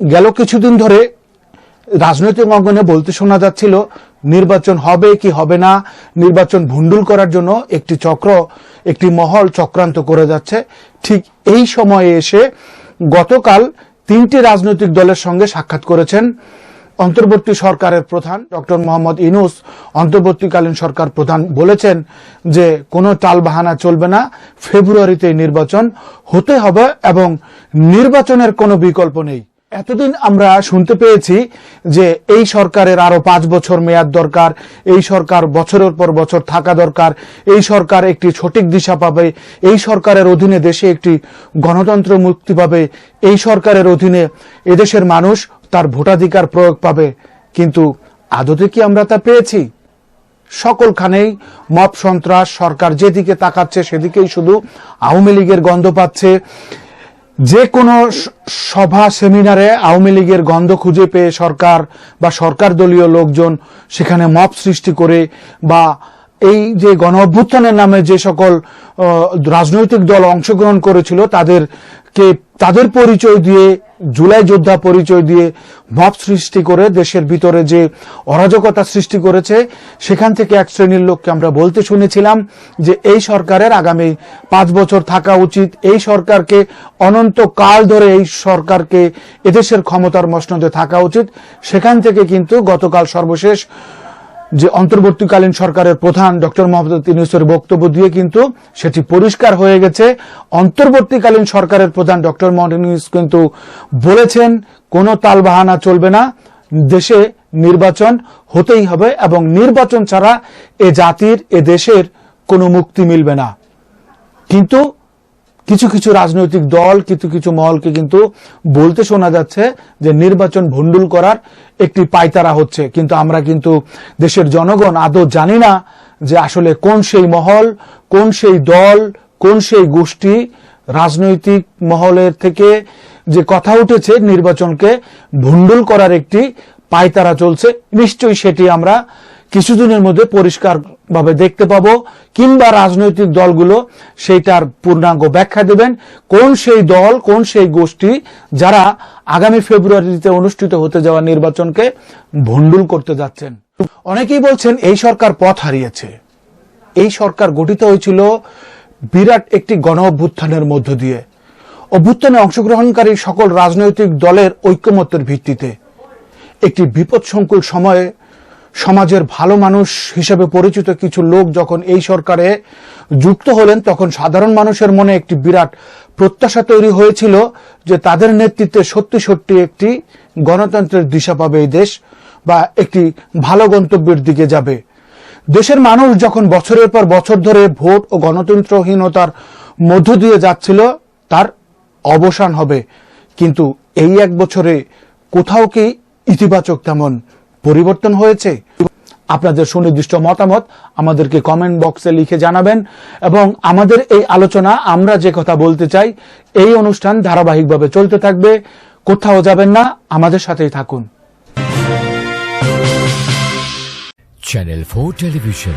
গেল কিছুদিন ধরে রাজনৈতিক অঙ্গনে বলতে শোনা যাচ্ছিল, নির্বাচন হবে কি হবে না, নির্বাচন ভুন্ডুল করার জন্য একটি চক্র, একটি মহল চক্রান্ত করে যাচ্ছে। ঠিক এই সময়ে এসে গতকাল তিনটি রাজনৈতিক দলের সঙ্গে সাক্ষাৎ করেছেন অন্তর্বর্তী সরকারের প্রধান ডক্টর মোহাম্মদ ইনুস অন্তর্বর্তীকালীন সরকার প্রধান বলেছেন যে, কোনো টালবাহানা চলবে না ফেব্রুয়ারিতে নির্বাচন হতে হবে এবং নির্বাচনের কোনো বিকল্প নেই। এতদিন আমরা শুনতে পেয়েছি যে এই সরকারের আরও পাঁচ বছর মেয়াদ দরকার, এই সরকার বছরের পর বছর থাকা দরকার, এই সরকার একটি সঠিক দিশা পাবে, এই সরকারের অধীনে দেশে একটি গণতন্ত্র মুক্তি পাবে, এই সরকারের অধীনে এদেশের মানুষ তার ভোটাধিকার প্রয়োগ পাবে। কিন্তু আদতে কি আমরা তা পেয়েছি? সকলখানেই মপ সন্ত্রাস, সরকার যেদিকে তাকাচ্ছে সেদিকেই শুধু আওয়ামী লীগের গন্ধ পাচ্ছে। যে কোনো সভা, সেমিনারে আওয়ামী লীগের গন্ধ খুঁজে পেয়ে সরকার বা সরকার দলীয় লোকজন সেখানে মপ সৃষ্টি করে বা এই যে গণ অভ্যুত্থানের নামে যে সকল রাজনৈতিক দল অংশগ্রহণ করেছিল, তাদেরকে, তাদের পরিচয় দিয়ে, জুলাই যোদ্ধা পরিচয় দিয়ে মব সৃষ্টি করে দেশের ভিতরে যে অরাজকতা সৃষ্টি করেছে, সেখান থেকে এক শ্রেণির লোককে আমরা বলতে শুনেছিলাম যে এই সরকারের আগামী পাঁচ বছর থাকা উচিত। এই সরকারকে অনন্ত কাল ধরে এই সরকারকে এদেশের ক্ষমতার মসনদে থাকা উচিত। সেখান থেকে কিন্তু গতকাল সর্বশেষ যে অন্তর্বর্তীকালীন সরকারের প্রধান ডক্টর মোহাম্মদ ইউনূসের বক্তব্য দিয়ে কিন্তু সেটি পরিষ্কার হয়ে গেছে। অন্তর্বর্তীকালীন সরকারের প্রধান ডক্টর মোহাম্মদ ইউনূস কিন্তু বলেছেন, কোনো তালবাহানা চলবে না, দেশে নির্বাচন হতেই হবে এবং নির্বাচন ছাড়া এ জাতির, এ দেশের কোনো মুক্তি মিলবে না। কিন্তু কিছু কিছু রাজনৈতিক দল, কিছু কিছু মহলকে কিন্তু বলতে শোনা যাচ্ছে যে নির্বাচন ভণ্ডুল করার একটি পায়তারা হচ্ছে। কিন্তু আমরা কিন্তু দেশের জনগণ আদৌ জানি না যে আসলে কোন সেই মহল, কোন সেই দল, কোন সেই গোষ্ঠী রাজনৈতিক মহলের থেকে যে কথা উঠেছে নির্বাচনকে ভণ্ডুল করার একটি পায়তারা চলছে। নিশ্চয়ই সেটি আমরা কিছুদিনের মধ্যে পরিষ্কার ভাবে দেখতে পাবো, কিংবা রাজনৈতিক দলগুলো সেইটার পূর্ণাঙ্গ ব্যাখ্যা দেবেন, কোন সেই দল, কোন সেই গোষ্ঠী যারা আগামী ফেব্রুয়ারিতে অনুষ্ঠিত হতে যাওয়া নির্বাচনকে ভণ্ডুল করতে যাচ্ছেন। অনেকেই বলছেন, এই সরকার পথ হারিয়েছে। এই সরকার গঠিত হয়েছিল বিরাট একটি গণ অভ্যুত্থানের মধ্য দিয়ে। অভ্যুত্থানে অংশগ্রহণকারী সকল রাজনৈতিক দলের ঐক্যমত্যের ভিত্তিতে। একটি বিপদসংকুল সময়ে সমাজের ভালো মানুষ হিসেবে পরিচিত কিছু লোক যখন এই সরকারে যুক্ত হলেন, তখন সাধারণ মানুষের মনে একটি বিরাট প্রত্যাশা তৈরি হয়েছিল যে তাদের নেতৃত্বে সত্যি সত্যি একটি গণতন্ত্রের দিশা পাবে এই দেশ বা একটি ভালো গন্তব্যের দিকে যাবে। দেশের মানুষ যখন বছরের পর বছর ধরে ভোট ও গণতন্ত্রহীনতার মধ্য দিয়ে যাচ্ছিল, তার অবসান হবে। কিন্তু এই এক বছরে কোথাও কি ইতিবাচক তেমন পরিবর্তন হয়েছে? আপনাদের সুনির্দিষ্ট মতামত আমাদেরকে কমেন্ট বক্সে লিখে জানাবেন এবং আমাদের এই আলোচনা আমরা যে কথা বলতে চাই, এই অনুষ্ঠান ধারাবাহিকভাবে চলতে থাকবে। কোথাও যাবেন না, আমাদের সাথেই থাকুন। Channel four television